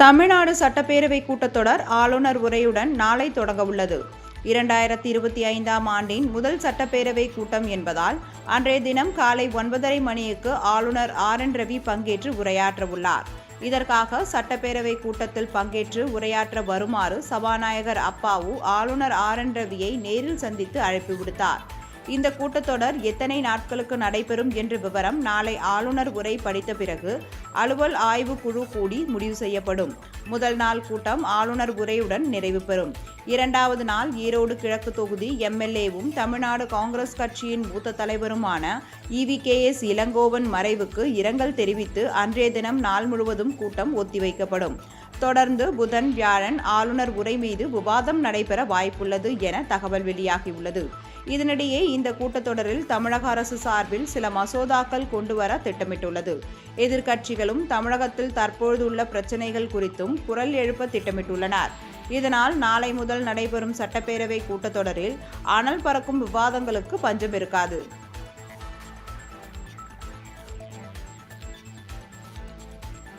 தமிழ்நாடு சட்டப்பேரவை கூட்டத்தொடர் ஆளுநர் உரையுடன் நாளை தொடங்க உள்ளது. இரண்டாயிரத்தி இருபத்தி ஐந்தாம் ஆண்டின் முதல் சட்டப்பேரவை கூட்டம் என்பதால் அன்றைய தினம் காலை ஒன்பதரை மணிக்கு ஆளுநர் ஆர். என். ரவி பங்கேற்று உரையாற்ற உள்ளார். இதற்காக சட்டப்பேரவை கூட்டத்தில் பங்கேற்று உரையாற்ற வருமாறு சபாநாயகர் அப்பாவு ஆளுநர் ஆர். என். ரவியை நேரில் சந்தித்து அழைப்பு விடுத்தார். இந்த கூட்டத்தொடர் எத்தனை நாட்களுக்கு நடைபெறும் என்ற விவரம் நாளை ஆளுநர் உரை படித்த பிறகு அலுவல் ஆய்வு குழு கூடி முடிவு செய்யப்படும். முதல் நாள் கூட்டம் ஆளுநர் உரையுடன் நிறைவு பெறும். இரண்டாவது நாள் ஈரோடு கிழக்கு தொகுதி எம்எல்ஏவும் தமிழ்நாடு காங்கிரஸ் கட்சியின் மூத்த தலைவருமான இவி கே எஸ் இளங்கோவன் மறைவுக்கு இரங்கல் தெரிவித்து அன்றைய தினம் நாள் முழுவதும் கூட்டம் ஒத்திவைக்கப்படும். தொடர்ந்து புதன் வியாழன் ஆளுநர் உரை மீது விவாதம் நடைபெற வாய்ப்புள்ளது என தகவல் வெளியாகியுள்ளது. இதனிடையே இந்த கூட்டத்தொடரில் தமிழக அரசு சார்பில் சில மசோதாக்கள் கொண்டுவர திட்டமிட்டுள்ளது. எதிர்க்கட்சிகளும் தமிழகத்தில் தற்பொழுதுள்ள பிரச்சினைகள் குறித்தும் குரல் எழுப்ப திட்டமிட்டுள்ளனர். இதனால் நாளை முதல் நடைபெறும் சட்டப்பேரவை கூட்டத்தொடரில் அனல் பறக்கும் விவாதங்களுக்கு பஞ்சம் இருக்காது.